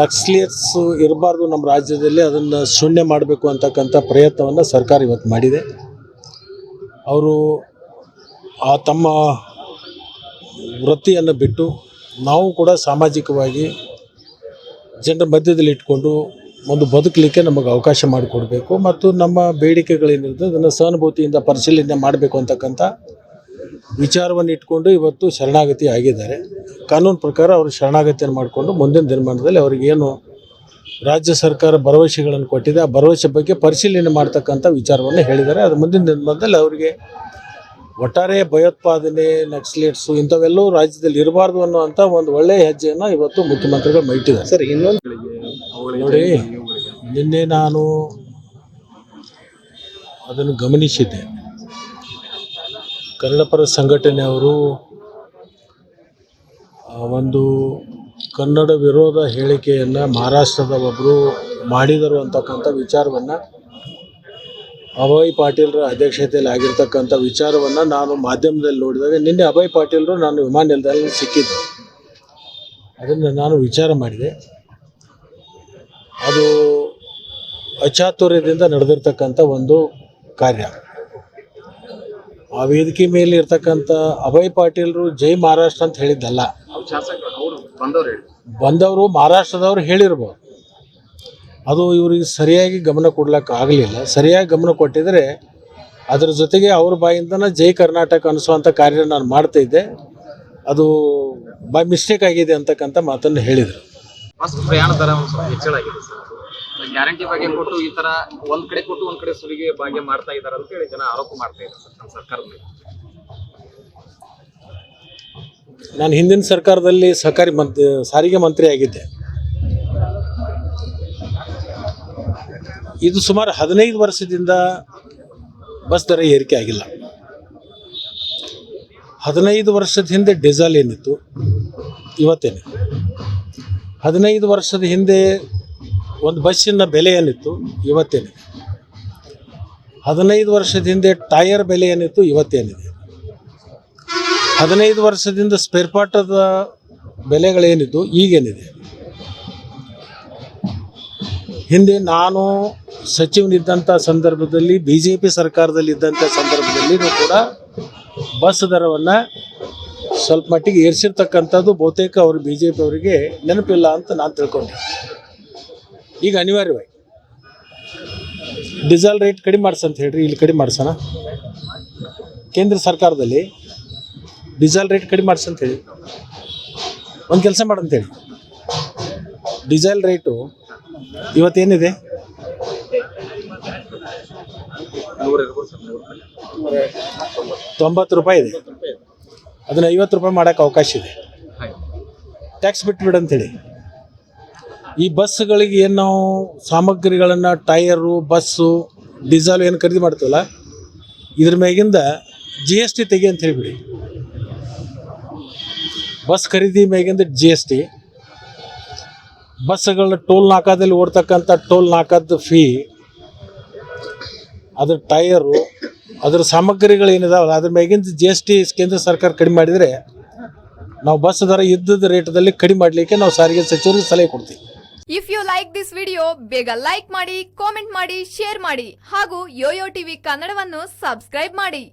ನಕ್ಸಲಿಯಟ್ಸ್ ಇರಬಾರ್ದು ನಮ್ಮ ರಾಜ್ಯದಲ್ಲಿ, ಅದನ್ನು ಶೂನ್ಯ ಮಾಡಬೇಕು ಅಂತಕ್ಕಂಥ ಪ್ರಯತ್ನವನ್ನು ಸರ್ಕಾರ ಇವತ್ತು ಮಾಡಿದೆ. ಅವರು ಆ ತಮ್ಮ ವೃತ್ತಿಯನ್ನು ಬಿಟ್ಟು ನಾವು ಕೂಡ ಸಾಮಾಜಿಕವಾಗಿ ಜನರ ಮಧ್ಯದಲ್ಲಿ ಇಟ್ಕೊಂಡು ಒಂದು ಬದುಕಲಿಕ್ಕೆ ನಮಗೆ ಅವಕಾಶ ಮಾಡಿಕೊಡ್ಬೇಕು ಮತ್ತು ನಮ್ಮ ಬೇಡಿಕೆಗಳೇನಿರುತ್ತೆ ಅದನ್ನು ಸಹಾನುಭೂತಿಯಿಂದ ಪರಿಶೀಲನೆ ಮಾಡಬೇಕು ಅಂತಕ್ಕಂಥ ವಿಚಾರವನ್ನು ಇಟ್ಕೊಂಡು ಇವತ್ತು ಶರಣಾಗತಿ ಆಗಿದ್ದಾರೆ. ಕಾನೂನು ಪ್ರಕಾರ ಅವರು ಶರಣಾಗತಿಯನ್ನು ಮಾಡಿಕೊಂಡು ಮುಂದಿನ ದಿನಮಾನದಲ್ಲಿ ಅವರಿಗೇನು ರಾಜ್ಯ ಸರ್ಕಾರ ಭರವಸೆಗಳನ್ನು ಕೊಟ್ಟಿದೆ ಆ ಭರವಸೆ ಬಗ್ಗೆ ಪರಿಶೀಲನೆ ಮಾಡ್ತಕ್ಕಂಥ ವಿಚಾರವನ್ನು ಹೇಳಿದ್ದಾರೆ. ಅದು ಮುಂದಿನ ದಿನಮಾನದಲ್ಲಿ ಅವರಿಗೆ ಒಟ್ಟಾರೆ ಭಯೋತ್ಪಾದನೆ ನಕ್ಸಲೇಟ್ಸು ಇಂಥವೆಲ್ಲವೂ ರಾಜ್ಯದಲ್ಲಿ ಇರಬಾರ್ದು ಅನ್ನುವಂಥ ಒಂದು ಒಳ್ಳೆಯ ಹೆಜ್ಜೆಯನ್ನು ಇವತ್ತು ಮುಖ್ಯಮಂತ್ರಿಗಳು ಮೈಟಿದ್ದಾರೆ ಸರ್ ಇನ್ನೊಂದು ನೋಡಿ ನಿನ್ನೆ ನಾನು ಅದನ್ನು ಗಮನಿಸಿದ್ದೆ. ಕನ್ನಡಪರ ಸಂಘಟನೆಯವರು ಒಂದು ಕನ್ನಡ ವಿರೋಧ ಹೇಳಿಕೆಯನ್ನು ಮಹಾರಾಷ್ಟ್ರದ ಒಬ್ಬರು ಮಾಡಿದರು ಅಂತಕ್ಕಂಥ ವಿಚಾರವನ್ನು ಅಭಯ್ ಪಾಟೀಲ್ರ ಅಧ್ಯಕ್ಷತೆಯಲ್ಲಿ ಆಗಿರ್ತಕ್ಕಂಥ ವಿಚಾರವನ್ನು ನಾನು ಮಾಧ್ಯಮದಲ್ಲಿ ನೋಡಿದಾಗ ನಿನ್ನೆ ಅಭಯ್ ಪಾಟೀಲ್ರು ನಾನು ವಿಮಾನ ನಿಲ್ದಾಣದಲ್ಲಿ ಸಿಕ್ಕಿದ್ದೆ. ಅದನ್ನು ನಾನು ವಿಚಾರ ಮಾಡಿದೆ. ಅದು ಅಚಾತುರ್ಯದಿಂದ ನಡೆದಿರ್ತಕ್ಕಂಥ ಒಂದು ಕಾರ್ಯ. ಆ ವೇದಿಕೆ ಮೇಲೆ ಇರ್ತಕ್ಕಂಥ ಅಭಯ್ ಪಾಟೀಲ್ರು ಜೈ ಮಹಾರಾಷ್ಟ್ರ ಅಂತ ಹೇಳಿದ್ದಲ್ಲ. ಶಾಸಕರು ಅವರು ಬಂದವ್ರು ಹೇಳಿ. ಬಂದವರು ಮಹಾರಾಷ್ಟ್ರದವ್ರು ಹೇಳಿರ್ಬೋದು. ಅದು ಇವರಿಗೆ ಸರಿಯಾಗಿ ಗಮನ ಕೊಡ್ಲಿಕ್ಕೆ ಆಗಲಿಲ್ಲ. ಸರಿಯಾಗಿ ಗಮನ ಕೊಟ್ಟಿದ್ರೆ ಅದರ ಜೊತೆಗೆ ಅವ್ರ ಬಾಯಿಂದನೇ ಜೈ ಕರ್ನಾಟಕ ಅನ್ನಿಸುವಂಥ ಕಾರ್ಯ ನಾನು ಮಾಡ್ತಾ ಇದ್ದೆ. ಅದು ಬೈ ಮಿಸ್ಟೇಕ್ ಆಗಿದೆ ಅಂತಕ್ಕಂಥ ಮಾತನ್ನು ಹೇಳಿದರು. ಫಸ್ಟ್ ಪ್ರಯಾಣ ದರ ಒಂದು ಸ್ವಲ್ಪ ಹೆಚ್ಚಳ ಆಗಿದೆ ಸರ್. ಗ್ಯಾರಂಟಿ ಬಗ್ಗೆ ಕೊಟ್ಟು ಈ ತರ ಒಂದ್ ಕಡೆ ಕೊಟ್ಟು ಒಂದ್ ಕಡೆ ಸುಲಿಗೆ ಭಾಗ್ಯ ಮಾಡ್ತಾ ಇದಾರೆ ಅಂತ ಹೇಳಿ ಜನ ಆರೋಪ ಮಾಡ್ತಾ ಇದ್ದಾರೆ ಸರ್ ನಮ್ಮ ಸರ್ಕಾರದ ಮೇಲೆ. ನಾನು ಹಿಂದಿನ ಸರ್ಕಾರದಲ್ಲಿ ಸಹಕಾರಿ ಮಂತ್ರಿ ಸಾರಿಗೆ ಮಂತ್ರಿ ಆಗಿದ್ದೆ. ಇದು ಸುಮಾರು ಹದಿನೈದು ವರ್ಷದಿಂದ ಬಸ್ ದರ ಏರಿಕೆ ಆಗಿಲ್ಲ. ಹದಿನೈದು ವರ್ಷದ ಹಿಂದೆ ಡೀಸೆಲ್ ಏನಿತ್ತು? ಇವತ್ತೇನೆ? ಹದಿನೈದು ವರ್ಷದ ಹಿಂದೆ ಒಂದು ಬಸ್ಸಿನ ಬೆಲೆ ಏನಿತ್ತು? ಇವತ್ತೇನೆ? ಹದಿನೈದು ವರ್ಷದ ಹಿಂದೆ ಟೈರ್ ಬೆಲೆ ಏನಿತ್ತು? ಇವತ್ತೇನಿದೆ? ಹದಿನೈದು ವರ್ಷದಿಂದ ಸ್ಪೇರ್ ಪಾರ್ಟದ ಬೆಲೆಗಳೇನಿದ್ದು ಈಗೇನಿದೆ? ಹಿಂದೆ ನಾನು ಸಚಿವನಿದ್ದಂಥ ಸಂದರ್ಭದಲ್ಲಿ ಬಿ ಜೆ ಪಿ ಸರ್ಕಾರದಲ್ಲಿದ್ದಂಥ ಸಂದರ್ಭದಲ್ಲಿಯೂ ಕೂಡ ಬಸ್ ದರವನ್ನು ಸ್ವಲ್ಪ ಮಟ್ಟಿಗೆ ಏರಿಸಿರ್ತಕ್ಕಂಥದ್ದು ಬಹುತೇಕ ಅವರು ಬಿ ಜೆ ಪಿ ಅವರಿಗೆ ನೆನಪಿಲ್ಲ ಅಂತ ನಾನು ತಿಳ್ಕೊಂಡೆ. ಈಗ ಅನಿವಾರ್ಯವಾಗಿ ಡೀಸೆಲ್ ರೇಟ್ ಕಡಿಮೆ ಮಾಡ್ಸಂತ ಹೇಳ್ರಿ, ಇಲ್ಲಿ ಕಡಿಮೆ ಮಾಡ್ಸೋಣ. ಕೇಂದ್ರ ಸರ್ಕಾರದಲ್ಲಿ ಡೀಸೆಲ್ ರೇಟ್ ಕಡಿಮೆ ಮಾಡ್ಸಂತ ಹೇಳಿ. ಒಂದು ಕೆಲಸ ಮಾಡಂತೇಳಿ ಡೀಸೆಲ್ ರೇಟು ಇವತ್ತೇನಿದೆ? ತೊಂಬತ್ತು ರೂಪಾಯಿ ಇದೆ. ಅದನ್ನು ಐವತ್ತು ರೂಪಾಯಿ ಮಾಡೋಕೆ ಅವಕಾಶ ಇದೆ. ಟ್ಯಾಕ್ಸ್ ಬಿಟ್ಬಿಡು ಅಂತೇಳಿ ಈ ಬಸ್ಗಳಿಗೆ ಏನು ನಾವು ಸಾಮಗ್ರಿಗಳನ್ನು ಟೈರು ಬಸ್ಸು, ಡೀಸೆಲ್ ಏನು ಖರೀದಿ ಮಾಡ್ತೀವಲ್ಲ, ಇದ್ರ ಮ್ಯಾಗಿಂದ ಜಿ ಎಸ್ ಟಿ ತೆಗಿ ಅಂತ ಹೇಳಿಬಿಡಿ. ಬಸ್ ಖರೀದಿ ಮ್ಯಾಗಿಂದ ಜಿ ಎಸ್ ಟಿ ಬಸ್ಗಳನ್ನ ಟೋಲ್ ನಾಕಾದಲ್ಲಿ ಓಡ್ತಕ್ಕಂಥ ಟೋಲ್ ನಾಕದ ಫೀ ಅದ್ರ ಟೈರು, ಅದ್ರ ಸಾಮಗ್ರಿಗಳು ಏನಿದಾವಲ್ಲ, ಅದ್ರ ಮ್ಯಾಗಿಂದ ಜಿ ಎಸ್ ಟಿ ಕೇಂದ್ರ ಸರ್ಕಾರ ಕಡಿಮೆ ಮಾಡಿದರೆ ನಾವು ಬಸ್ ದರ ಇದ್ದದ ರೇಟದಲ್ಲಿ ಕಡಿಮೆ ಮಾಡಲಿಕ್ಕೆ ನಾವು ಸಾರಿಗೆ ಸಚಿವರಿಗೆ ಸಲಹೆ ಕೊಡ್ತೀವಿ. If you like this video ಬೇಗ ಲೈಕ್ ಮಾಡಿ ಕಾಮೆಂಟ್ ಮಾಡಿ ಶೇರ್ ಮಾಡಿ ಹಾಗೂ ಯೋಯೋ ಟಿವಿ ಕನ್ನಡವನ್ನು ಸಬ್ಸ್ಕ್ರೈಬ್ ಮಾಡಿ.